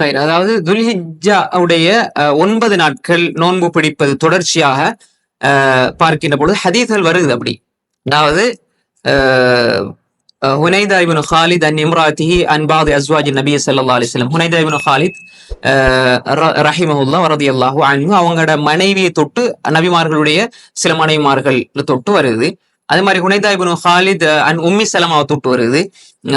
ஹைர். அதாவது துல்ஹிஜா உடைய ஒன்பது நாட்கள் நோன்பு பிடிப்பது தொடர்ச்சியாக பார்க்கின்ற பொழுது ஹதீஸ்கள் வருது அப்படி. அதாவது ஹுனைதா இபின் ஹாலித் அன் இம்ராத்திஹி அன்பாத் அஸ்வாஜ் நபி சல்லா அலிஸ்லம் ஹுனைதா இபின் ஹாலித் ரஹிமஹுல்லா வரதி அல்லாஹூ ரலியல்லாஹு அவங்களோட மனைவியை தொட்டு நபிமார்களுடைய சில மனைவிமார்கள் தொட்டு வருது அதே மாதிரி ஹுனைதா இபின் ஹாலித் அண்ட் உம்மி சலமாவை தொட்டு வருது.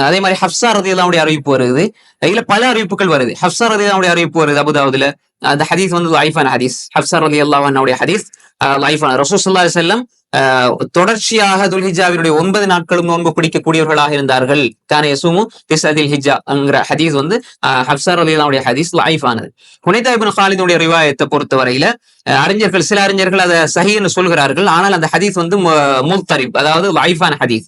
அதே மாதிரி ஹப்சா ரதியல்லாவுடைய அறிவிப்பு வருது. இதுல பல அறிவிப்புகள் வருது. ஹப்சா ரதியல்லாவுடைய அறிவிப்பு வருது அபுதாவுதுல அந்த ஹதீஸ் வந்து லைஃபான ஹதீஸ். ஹப்சா ரதி அல்லாஹனுடைய ஹதீஸ் லைஃபான ரசூசல்லா செல்லம் தொடர்ச்சியாக துல்ஹிஜாவினுடைய ஒன்பது நாட்களும் நோன்பு பிடிக்கக்கூடியவர்களாக இருந்தார்கள். கான யசூமு திசதில் ஹிஜாங்கிற ஹதீஸ் வந்து ஹப்சார் அலிலாவுடைய ஹதீஸ் லைஃபானது ஹுனைதா ஹாலிதுடைய ரிவாயத்தை பொறுத்தவரையில அறிஞர்கள் சில அறிஞர்கள் அதை சஹின்னு சொல்கிறார்கள். ஆனால் அந்த ஹதீஸ் வந்து முல்தரிப் அதாவது லைஃபான ஹதீஸ்.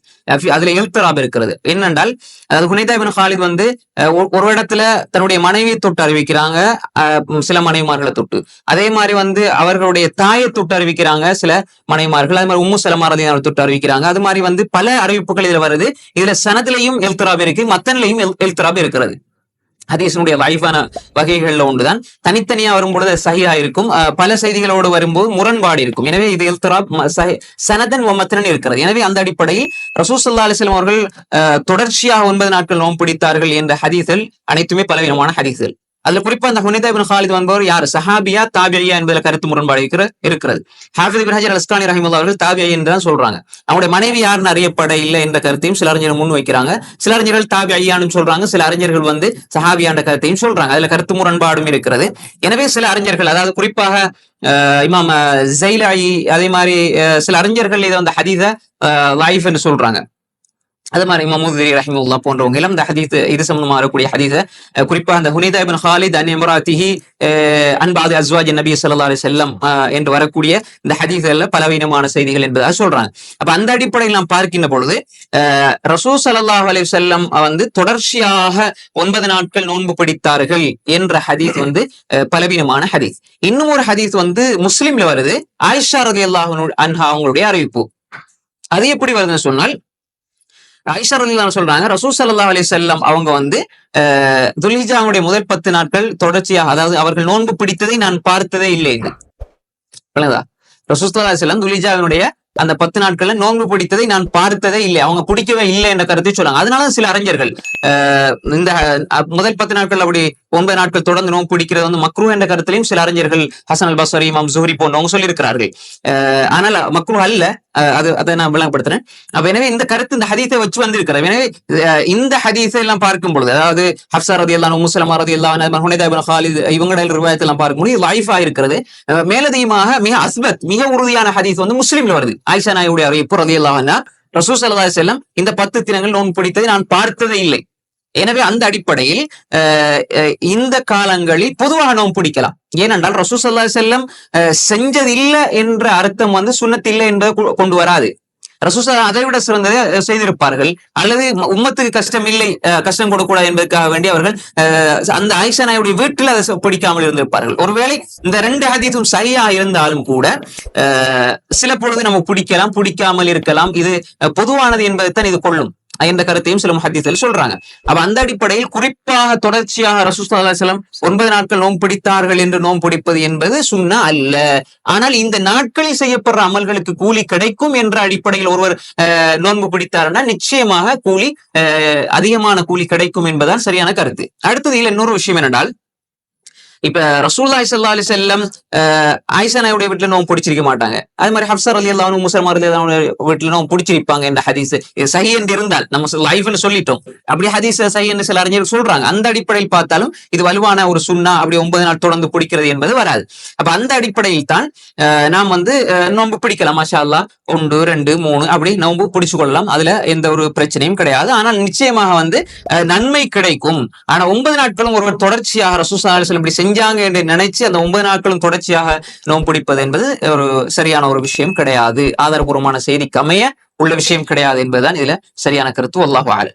அதுல எழுத்தராப் இருக்கிறது. என்னென்றால் அதாவது ஹுனைதா ஹாலித் வந்து ஒரு- இடத்துல தன்னுடைய மனைவியை தொட்டு அறிவிக்கிறாங்க அஹ், சில மனைவிமார்களை தொட்டு. அதே மாதிரி வந்து அவர்களுடைய தாயை தொட்டு அறிவிக்கிறாங்க சில மனைவிமார்கள். அது மாதிரி உம்மு சலமாரதி தொட்டு அறிவிக்கிறாங்க. அது மாதிரி வந்து பல அறிவிப்புகள் இதுல வருது. இதுல சனத்திலையும் எழுத்தராப் இருக்கு மத்தனிலையும் எழுத்தராப் இருக்கிறது. ஹதீஸினுடைய வாய்ப்பான வகைகளில் ஒன்றுதான். தனித்தனியா வரும்பொழுது அது சஹியா இருக்கும் பல செய்திகளோடு வரும்போது முரண்பாடு இருக்கும். எனவே இது எழுத்தராப் சனதன் ஒமத்தனன் இருக்கிறது. எனவே அந்த அடிப்படையில் ரசூசல்லா அலிஸ்லாம் அவர்கள் தொடர்ச்சியாக ஒன்பது நாட்கள் நோம் பிடித்தார்கள் என்ற ஹதீஸ்கள் அனைத்துமே பலவிதமான ஹதீஸ்கள் அதுல குறிப்பா அந்த ஹுனிதா இபின் ஹாலித் என்பவர் யார்? சஹாபியா தாபியா என்பதில் கருத்து முரண்பாடு இருக்கிறது. ஹாஃபித் இப்னு ஹஜர் அஸ்கானி ரஹிமுல்லா அவர்கள் தாபியா என்று தான் சொல்றாங்க. அவங்களுடைய மனைவி யாருன்னு அறியப்பட இல்லை என்ற கருத்தையும் சில அறிஞர்கள் முன் வைக்கிறாங்க. சில அறிஞர்கள் தாபி ஐயான்னு சொல்றாங்க. சில அறிஞர்கள் வந்து சஹாபியான்ற கருத்தையும் சொல்றாங்க. அதுல கருத்து முரண்பாடும் இருக்கிறது. எனவே சில அறிஞர்கள் அதாவது குறிப்பாக இமாம் ஜெயிலாயி அதே மாதிரி சில அறிஞர்கள் இதை வந்து ஹதீத லைஃப் என்று சொல்றாங்க. அது மாதிரி இமாம் ரஹிமுல்லா போன்றவங்க எல்லாம் இந்த ஹதீஸ் இது சம்பந்தமா வரக்கூடிய ஹதீஸ குறிப்பா அந்த ஹுனிதா இபின் ஹாலித் அன் இம்ராத்திஹி அன்பாது அஸ்வாஜ் நபி சல்லா அலி செல்லம் என்று வரக்கூடிய இந்த ஹதீஸ்ல பலவீனமான செய்திகள் என்பதாக சொல்றாங்க. அப்ப அந்த அடிப்படையில் நாம் பார்க்கின்ற பொழுது அஹ், ரசூல் ஸல்லல்லாஹு அலைஹி வந்து தொடர்ச்சியாக ஒன்பது நாட்கள் நோன்பு பிடித்தார்கள் என்ற ஹதீஸ் வந்து பலவீனமான ஹதீஸ். இன்னும் ஒரு ஹதீஸ் வந்து முஸ்லீம்ல வருது ஆயிஷா அல்லாஹ் அன்ஹா அவங்களுடைய அறிவிப்பு. அது எப்படி வருதுன்னு சொன்னால் ஐஷா ரலியல்லாஹு சொல்றாங்க ரசூ சல்லா அலி செல்லம் அவங்க வந்து அஹ், துல்ஹிஜாவுடைய முதல் பத்து நாட்கள் தொடர்ச்சியாக அதாவது அவர்கள் நோன்பு பிடித்ததை நான் பார்த்ததே இல்லை விளங்குதா ரசூல் ஸல்லல்லாஹு செல்லம் துல்ஹிஜாவினுடைய அந்த பத்து நாட்கள்ல நோன்பு பிடித்ததை நான் பார்த்ததே இல்லை. அவங்க பிடிக்கவே இல்லை என்ற கருத்தை சொல்றாங்க அதனால சில அறிஞர்கள் இந்த முதல் பத்து நாட்கள் அப்படி ஒன்பது நாட்கள் தொடர்ந்து நோன்பு பிடிக்கிறது வந்து மக்ரூ என்ற கருத்திலையும் சில அறிஞர்கள் ஹசன் அல் பஸ்வரி இமாம் ஜுஹரி போன்றவங்க சொல்லியிருக்கிறார்கள். ஆனால் மக்ரூ அல்ல. அது அதை நான் விளங்கப்படுத்துறேன். அப்ப எனவே இந்த கருத்து இந்த ஹதீஸை வச்சு வந்திருக்கிறது. எனவே அஹ், இந்த ஹதீஸை எல்லாம் பார்க்கும் பொழுது அதாவது ஹப்சா ரதி எல்லாம் முஸ்லமா ரதி எல்லாம் ஹுனைதா ஹாலித் இவங்களோட ரிவாயத்தை எல்லாம் பார்க்கும்போது லைஃபா இருக்கிறது. மேலதிகமாக மிக அஸ்பத் மிக உறுதியான ஹதீஸ் வந்து முஸ்லீம்ல வருது. ஆயிஷா நாயுடைய அறிவிப்பு ரதி ரசூ சல்லா செல்லம் இந்த பத்து தினங்கள் நோன்பு பிடித்ததை நான் பார்த்ததே இல்லை. எனவே அந்த அடிப்படையில் இந்த காலங்களில் பொதுவாக நோன்பு பிடிக்கலாம். ஏனென்றால் ரசூ சல்லா செல்லம் செஞ்சதில்லை என்ற அர்த்தம் வந்து சுண்ணத்தில்லை என்று கொ- கொண்டு வராது. ரசூசா அதை விட சிறந்ததை செய்திருப்பார்கள். அல்லது உம்மத்துக்கு கஷ்டம் இல்லை கஷ்டம் கொடுக்கூடாது என்பதற்காக வேண்டி அவர்கள் அஹ், அந்த ஆயிஷா நாயுடைய வீட்டில் அதை பிடிக்காமல் இருந்திருப்பார்கள். ஒருவேளை இந்த ரெண்டு ஹதீஸும் சரியா இருந்தாலும் கூட சில பொழுது நம்ம பிடிக்கலாம் பிடிக்காமல் இருக்கலாம். இது பொதுவானது என்பதைத்தான் இது கொள்ளும். என்ற கருத்தையும் சில முஹத்தீஸ்கள் சொல்றாங்க. அப்ப அந்த அடிப்படையில் குறிப்பாக தொடர்ச்சியாக ரசூசலம் ஒன்பது நாட்கள் நோன்பு பிடித்தார்கள் என்று நோன்பு பிடிப்பது என்பது சுன்னா அல்ல. ஆனால் இந்த நாட்களில் செய்யப்படுற அமல்களுக்கு கூலி கிடைக்கும் என்ற அடிப்படையில் ஒருவர் அஹ், நோன்பு பிடித்தார்னா நிச்சயமாக கூலி அஹ், அதிகமான கூலி கிடைக்கும் என்பதுதான் சரியான கருத்து. அடுத்தது இல்லை இன்னொரு விஷயம் என்னென்றால் இப்ப ரசூல் சல்லா அலி செல்லம் ஆயிஷா வீட்டுல நோம்பு பிடிச்சிருக்க மாட்டாங்க. அது மாதிரி ஹப்சர் அலி அல்லாவும் முசல்மா அலி அல்லாவுடைய வீட்டுல நோம்பு பிடிச்சிருப்பாங்க ஹதீஸ். சஹி என்று இருந்தால் நம்ம லைஃப்னு சொல்லிட்டோம். அப்படி ஹதீஸ் சஹி என்று சில அறிஞர்கள் சொல்றாங்க. அந்த அடிப்படையில் பார்த்தாலும் இது வலுவான ஒரு சுண்ணா அப்படி ஒன்பது நாள் தொடர்ந்து பிடிக்கிறது என்பது வராது. அப்ப அந்த அடிப்படையில் தான் நாம் வந்து நோன்பு பிடிக்கலாம். மஷா அல்லா ஒன்று ரெண்டு மூணு அப்படி நோன்பு பிடிச்சு கொள்ளலாம். அதுல எந்த ஒரு பிரச்சனையும் கிடையாது. ஆனால் நிச்சயமாக வந்து நன்மை கிடைக்கும். ஆனா ஒன்பது நாட்களும் ஒருவர் தொடர்ச்சியாக ரசூசா இப்படி செஞ்சாங்க என்று நினைச்சு அந்த ஒன்பது நாட்களும் தொடர்ச்சியாக நோன்பு பிடிப்பது என்பது ஒரு சரியான ஒரு விஷயம் கிடையாது. ஆதாரபூர்வமான செய்திக்கு அமைய உள்ள விஷயம் கிடையாது என்பதுதான் இதுல சரியான கருத்து. அல்லாஹ் ஆல